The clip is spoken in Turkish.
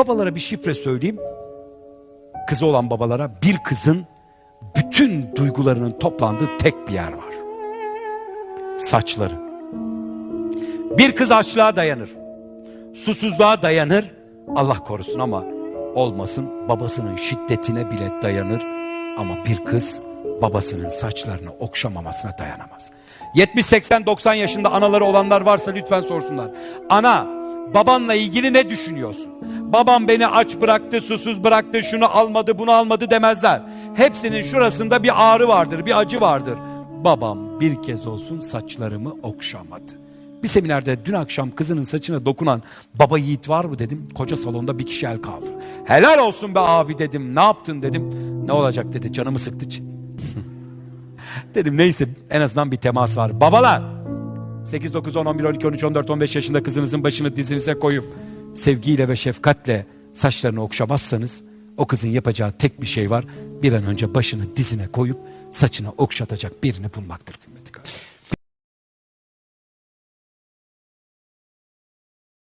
Babalara bir şifre söyleyeyim. Kızı olan babalara bir kızın bütün duygularının toplandığı tek bir yer var. Saçları. Bir kız açlığa dayanır. Susuzluğa dayanır. Allah korusun ama olmasın babasının şiddetine bile dayanır. Ama bir kız babasının saçlarını okşamamasına dayanamaz. 70 80 90 yaşında anaları olanlar varsa lütfen sorsunlar. Ana babanla ilgili ne düşünüyorsun? Babam beni aç bıraktı, susuz bıraktı, şunu almadı, bunu almadı demezler. Hepsinin şurasında bir ağrı vardır, bir acı vardır. Babam bir kez olsun saçlarımı okşamadı. Bir seminerde dün akşam kızının saçına dokunan baba yiğit var mı dedim. Koca salonda bir kişi el kaldır. Helal olsun be abi dedim. Ne yaptın dedim. Ne olacak dedi canımı sıktı. dedim neyse en azından bir temas var. Babalar 8, 9, 10, 11, 12, 13, 14, 15 yaşında kızınızın başını dizinize koyup sevgiyle ve şefkatle saçlarını okşamazsanız o kızın yapacağı tek bir şey var. Bir an önce başını dizine koyup saçını okşatacak birini bulmaktır.